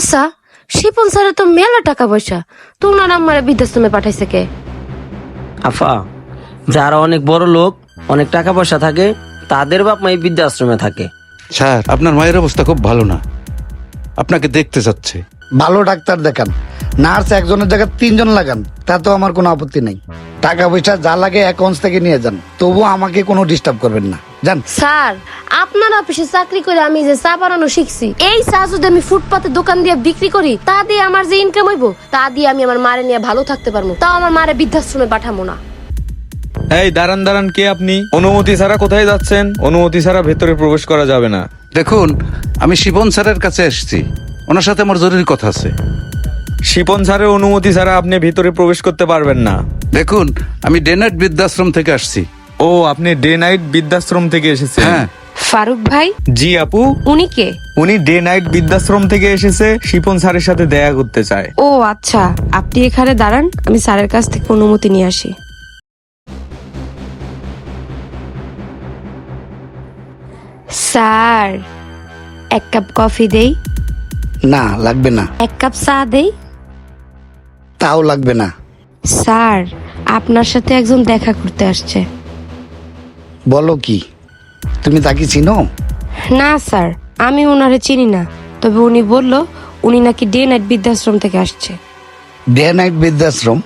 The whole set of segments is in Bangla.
আচ্ছা শিপন স্যারের তো মেলা টাকা পয়সা। তোমার আমার বৃদ্ধাশ্রমে পাঠাইছে কে? আফা যারা অনেক বড় লোক অনেক টাকা পয়সা থাকে তাদের বাপ মা এই বৃদ্ধাশ্রমে থাকে। স্যার আপনার মায়ের অবস্থা খুব ভালো না। আপনাকে দেখতে চাচ্ছে ভালো ডাক্তার দেখান। নার্স একজনের জায়গায় তিনজন লাগান তাতেও আমার কোনো আপত্তি নেই। টাকা পয়সা যা লাগে অ্যাকাউন্টস থেকে নিয়ে যান তবুও আমাকে কোনো ডিস্টার্ব করবেন না। যান। স্যার আপনার অফিসে চাকরি করে আমি যে চা বানানো শিখছি এই চা যদি আমি ফুটপাতে দোকান দিয়ে বিক্রি করি তা দিয়ে আমার যে ইনকাম হইব তা দিয়ে আমি আমার মারে নিয়ে ভালো থাকতে পারব। তাও আমার মারে বৃদ্ধাশ্রমে পাঠাবো না। এই দাঁড়ান দাঁড়ান কে আপনি? অনুমতি ছাড়া কোথায় যাচ্ছেন? অনুমতি ছাড়া ভেতরে প্রবেশ করা যাবে না। দেখুন আমি শিবন স্যারের কাছে এসেছি। ওনার সাথে আমার জরুরি কথা আছে। শিপন স্যারের অনুমতি ছাড়া আপনি ভিতরে প্রবেশ করতে পারবেন না। দেখুন আমি ডেনার্ট বৃদ্ধাশ্রম থেকে আসছি। ও আপনি ডে নাইট বৃদ্ধাশ্রম থেকে এসেছেন। হ্যাঁ। ফারুক ভাই? জি আপু। উনি কে? উনি ডে নাইট বৃদ্ধাশ্রম থেকে এসেছে শিপন স্যারের সাথে দেখা করতে চায়। ও আচ্ছা। আপনি এখানে দাঁড়ান আমি স্যারের কাছ থেকে অনুমতি নিয়ে আসি। স্যার এক কাপ কফি দেই? না লাগবে না। এক কাপ চা দেই? তাও লাগবে না। স্যার আপনার সাথে একজন দেখা করতে আসছে। বলো কি? তুমি তাকে চিনো? না স্যার আমি ওনারে চিনি না। তবে উনি বলল উনি নাকি ডে নাইট বৃদ্ধাশ্রম থেকে আসছে। ডে নাইট বৃদ্ধাশ্রম?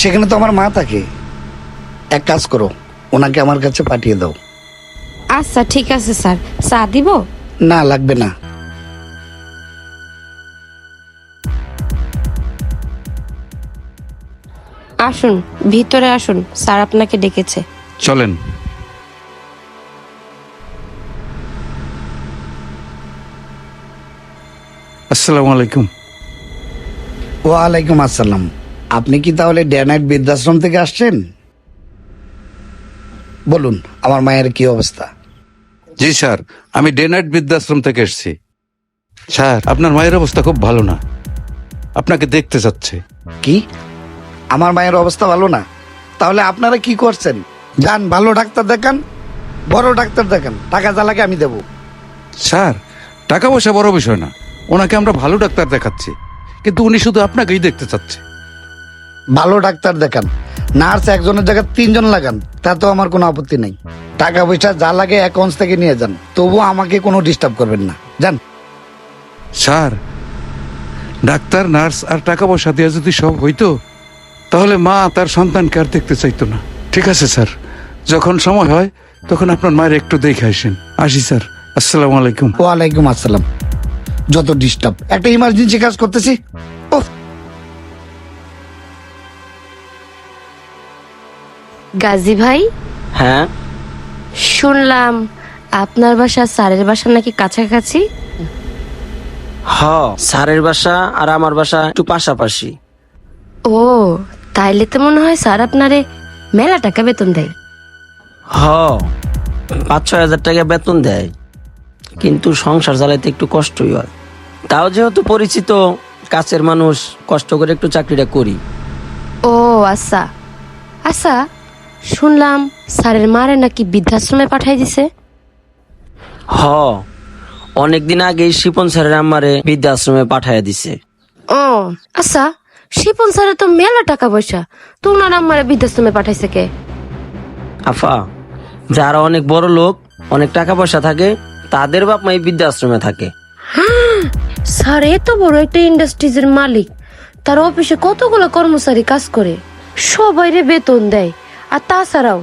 সেখানে তো আমার মা থাকে। এক কাজ করো ওনাকে আমার কাছে পাঠিয়ে দাও। আচ্ছা ঠিক আছে স্যার। চা দিব? না লাগবে না। আসুন ভিতরে আসুন। স্যার আপনাকে ডেকেছে। চলেন। আসসালামু আলাইকুম। ওয়ালাইকুম আসসালাম। আপনি কি তাহলে ডে নাইট বৃদ্ধাশ্রম থেকে আসছেন? বলুন আমার মায়ের কি অবস্থা? জি স্যার। আমি ডেনার্ট বৃদ্ধাশ্রম থেকে এসেছি। স্যার আপনার মায়ের অবস্থা খুব ভালো না। আপনাকে দেখতে চাচ্ছে। কি? আমার মায়ের অবস্থা ভালো না? তাহলে আপনারা কি করছেন? যান ভালো ডাক্তার দেখান বড় ডাক্তার দেখান। টাকা জ্বালাকে আমি দেবো। স্যার টাকা পয়সা বড় বিষয় না। ওনাকে আমরা ভালো ডাক্তার দেখাচ্ছি কিন্তু উনি শুধু আপনাকেই দেখতে চাচ্ছে। ভালো ডাক্তার দেখান। নার্স একজনের জায়গায় তিনজন লাগান তাতেও আমার কোনো আপত্তি নেই। টাকা পয়সা যা লাগে অ্যাকাউন্টস থেকে নিয়ে যান তবুও আমাকে কোনো ডিস্টার্ব করবেন না। যান। স্যার ডাক্তার নার্স আর টাকা পয়সা দিয়ে যদি সব হইতো তাহলে মা তার সন্তানকে আর দেখতে চাইতো না। ঠিক আছে স্যার। যখন সময় হয় তখন আপনার মায়ের একটু দেখে আসেন। আসি স্যার। আসসালামু আলাইকুম। ওয়ালাইকুম আসসালাম। যত ডিস্টার্ব একটা ইমার্জেন্সি কাজ করতেছি। ওহ। গাজী ভাই? হ্যাঁ? শুনলাম আপনার বাসা স্যারের বাসা নাকি কাছাকাছি? হ স্যারের বাসা আর আমার বাসা একটু পাশাপাশি। ও তাইলে তো মনে হয় স্যার আপনারে মেলা টাকা বেতন দেয়। হ পাঁচ ছয় হাজার টাকা বেতন দেয়। কিন্তু সংসার চালাইতে একটু কষ্টই হয়। তাও যেহেতু পরিচিত কাছের মানুষ কষ্ট করে একটু চাকরিটা করি। ও আচ্ছা। আচ্ছা শুনলাম স্যারের মারে নাকি বৃদ্ধাশ্রমে পাঠাই দিছে। হ অনেকদিন আগেই শিপন স্যারের আমারে বৃদ্ধাশ্রমে পাঠাইয়া দিছে। ও আচ্ছা শিপন স্যারের তো মেলা টাকা পয়সা। তোমার আমারে বৃদ্ধাশ্রমে পাঠাইছে কে? আফা যারা অনেক বড় লোক অনেক টাকা পয়সা থাকে তাদের বাপ মা এই বৃদ্ধাশ্রমে থাকে। স্যার এত বড় একটা ইন্ডাস্ট্রিজের মালিক। তার অফিসে কতগুলো কর্মচারী কাজ করে, সবাইরে বেতন দেয়। আর তাছাড়াও,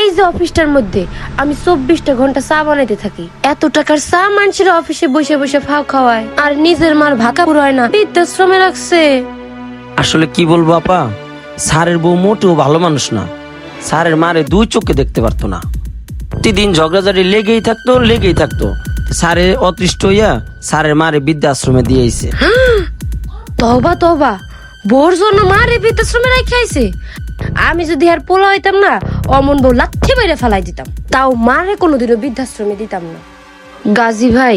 এই যে অফিসটার মধ্যে আমি চব্বিশটা ঘণ্টা চা বানাইতে থাকি। এত টাকার চা মানুষের অফিসে বসে বসে ফাও খাওয়ায়। আর নিজের মার ভাকা পুরায় না, বৃদ্ধাশ্রমে রাখছে। আসলে কি বলব, আপা? স্যারের বউ মোটেও ভালো মানুষ না। স্যারের মারে দুই চোখে দেখতে পারতো না। প্রতিদিন ঝগড়াঝাড়ি লেগেই থাকতো লেগেই থাকতো। স্যারে অতৃষ্ট হইয়া স্যারের মারে বৃদ্ধাশ্রমে দিয়েছে। তবা তবা বোর জন্য মারে বৃদ্ধাশ্রমে রেখে আইছে। আমি যদি আর পোলা হইতাম না অমন বউ লাথি বাইরে ফেলাই দিতাম। তাও মারে কোনোদিনও বৃদ্ধাশ্রমে দিতাম না। গাজী ভাই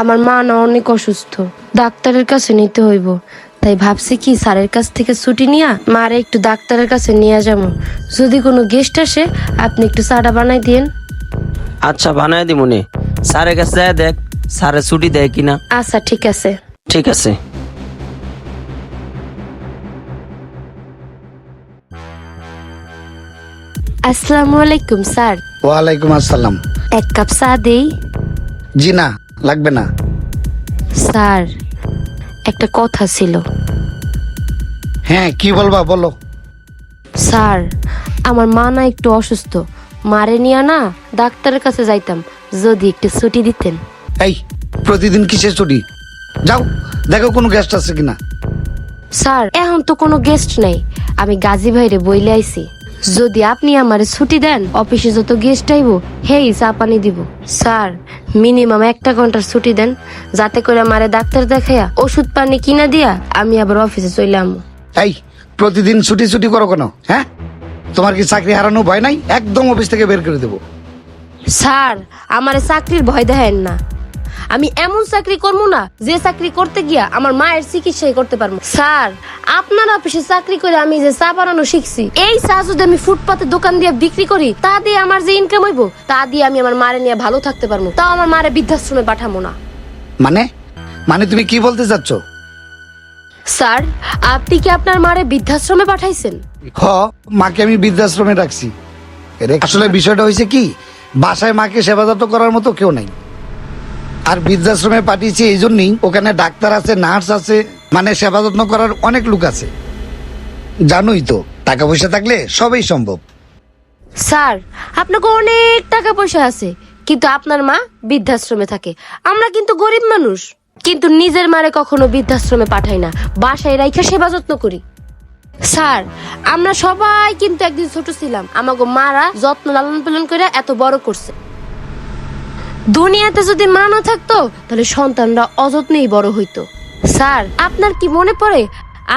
আমার মা না অনেক অসুস্থ। ডাক্তারের কাছে নিতে হইব। তাই ভাবছি কি স্যারের কাছ থেকে ছুটি নিয়া মারে একটু ডাক্তারের কাছে নিয়ে যাব। যদি কোনো গেস্ট আসে আপনি একটু চাটা বানাই দিন আচ্ছা বানায় দিমনে। স্যারের কাছে যায় দেখ স্যারে ছুটি দেয় কিনা। আচ্ছা ঠিক আছে। ঠিক আছে। আসসালামু আলাইকুম স্যার। ওয়ালাইকুম আসসালাম। এক কাপ চা দেই? জি না লাগবে না। স্যার একটা কথা ছিল। হ্যাঁ কি বলবা বলো। স্যার আমার মা না একটু অসুস্থ। মারে নিয়ে না ডাক্তারের কাছে যাইতাম। যদি একটু ছুটি দিতেন। এই প্রতিদিন কিসের ছুটি? যাও দেখো কোনো গেস্ট আছে কিনা। স্যার এখন তো কোনো গেস্ট নেই। আমি গাজী ভাইরে বইলে আইছি। যদি আপনি আমার ছুটি দেন অফিসে যত গেস্ট আইব হেই চা পানি দিব। স্যার মিনিমাম একটা ঘণ্টার ছুটি দেন যাতে করে আমারে ডাক্তার দেখাইয়া ওষুধ পানি কিনা দিয়া আমি আবার অফিসে চলে আমো এই প্রতিদিন ছুটি ছুটি করো কেন হ্যাঁ? তোমার কি চাকরি হারানো ভয় নাই? একদম অফিস থেকে বের করে দেবো। স্যার আমারে চাকরির ভয় দেখেন না। আমি এমন চাকরি করব না যে চাকরি করতে গিয়া আমার মায়ের চিকিৎসাই করতে পারব। স্যার আপনার অফিসে চাকরি করে আমি যে চা বানানো শিখছি এই চা যদি আমি ফুটপাতে দোকান দিয়ে বিক্রি করি তা দিয়ে আমার যে ইনকাম হইব তা দিয়ে আমি আমার মারে নিয়ে ভালো থাকতে পারব। তাও আমার মারে বৃদ্ধাশ্রমে পাঠাবো না। মানে? মানে তুমি কি বলতে চাচ্ছ? স্যার আপনি কি আপনার মারে বৃদ্ধাশ্রমে পাঠাইছেন? হ মাকে আমি বৃদ্ধাশ্রমে রাখছি। আসলে বিষয়টা হয়েছে কি? বাসায় মাকে সেবা যত্ন করার মতো কেউ নাই। আর বৃদ্ধাশ্রমে পাঠিয়েছি এই জন্যই, ওখানে ডাক্তার আছে, নার্স আছে মানে সেবা যত্ন করার অনেক লোক আছে। জানোই তো টাকা পয়সা থাকলে সবই সম্ভব। স্যার, আপনাকে অনেক টাকা পয়সা আছে, কিন্তু আপনার মা বৃদ্ধাশ্রমে থাকে। আমরা কিন্তু গরিব মানুষ, কিন্তু নিজের মারে কখনো বৃদ্ধাশ্রমে পাঠাই না। বাসায় রাইখা সেবা যত্ন করি। স্যার, আমরা সবাই কিন্তু একদিন ছোট ছিলাম। আমাকে মারা যত্ন লালন পালন করে এত বড় করছে। দুনিয়াতে যদি মা না থাকতো, তাহলে সন্তানরা অযত্নেই বড় হইতো। স্যার, আপনার কি মনে পড়ে?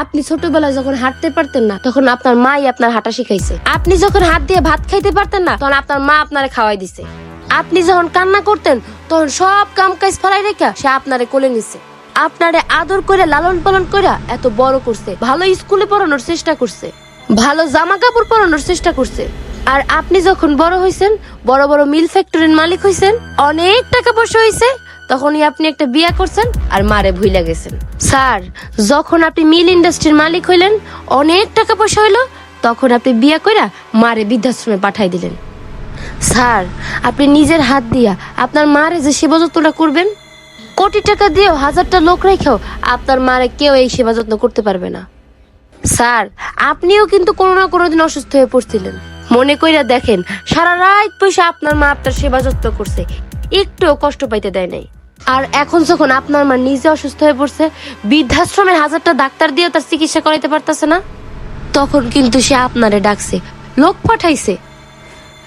আপনি ছোটবেলায় যখন হাঁটতে পারতেন না, তখন আপনার মাই আপনার হাঁটা শিখাইছে। আপনি যখন হাত দিয়ে ভাত খাইতে পারতেন না, তখন আপনার মা আপনারে খাওয়াই দিছে। আপনি যখন কান্না করতেন, তখন সব কাম কাজ ফেলাই রেখা সে আপনারে কোলে নিছে। আপনারে আদর করে লালন পালন করে এত বড় করছে। ভালো স্কুলে পড়ানোর চেষ্টা করছে। ভালো জামা কাপড় পরানোর চেষ্টা করছে। আর আপনি যখন বড় হয়েছেন বড় বড় মিল ফ্যাক্টরির মালিক হয়েছেন অনেক টাকা পয়সা হয়েছে তখনই আপনি একটা বিয়ে করছেন আর মারে ভুইলা গেছেন। স্যার, যখন আপনি মিল ইন্ডাস্ট্রির মালিক হইলেন, অনেক টাকা পয়সা হইল, তখন আপনি বিয়ে কইরা মারে বৃদ্ধাশ্রমে পাঠাই দিলেন। স্যার, আপনি নিজের হাত দিয়া আপনার মারে যে সেবা যত্নটা করবেন কোটি টাকা দিয়েও হাজারটা লোক রেখেও আপনার মারে কেউ এই সেবা যত্ন করতে পারবে না। স্যার, আপনিও কিন্তু কোনো না কোনো দিন অসুস্থ হয়ে পড়ছিলেন। মনে কইরা দেখেন, সারা রাত পয়সা আপনার মা আপনার সেবা যত্ন করছে। একটুও কষ্ট পাইতে দেয় নাই। আর এখন যখন আপনার মা নিজে অসুস্থ হয়ে পড়ছে, বৃদ্ধাশ্রমের হাজারটা ডাক্তার দিয়ে তার চিকিৎসা করাইতে পারতেছে না? তখন কিন্তু সে আপনারে ডাকছে, লোক পাঠাইছে।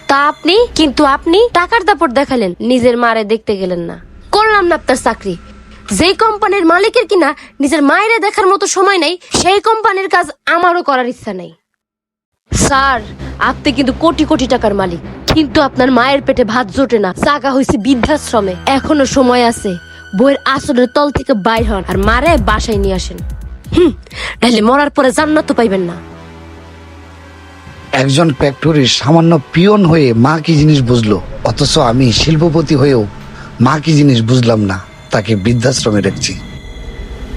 তা আপনি, কিন্তু আপনি টাকার দাপট দেখালেন, নিজের মারে দেখতে গেলেন না। করলাম না আপনার চাকরি? যেই কোম্পানির মালিকের কিনা নিজের মায়েরে দেখার মতো সময় নেই, সেই কোম্পানির কাজ আমারও করার ইচ্ছা নেই। স্যার, আপনি কিন্তু কোটি কোটি টাকার মালিক, কিন্তু আপনার মায়ের পেটে ভাত জোটে না। জাগা হয়েছে বৃদ্ধাশ্রমে, এখনও সময় আছে। বইয়ের আসলের তল থেকে বাইর হন আর মারে বাসায় নিয়ে আসেন। হুম, নাহলে মরার পরে জান্নাত তো পাইবেন না। একজন ফ্যাক্টরির সামান্য পিয়ন হয়ে মা কি জিনিস বুঝলো? অথচ আমি শিল্পপতি হয়েও মা কি জিনিস বুঝলাম না তাকে বৃদ্ধাশ্রমে রেখেছি।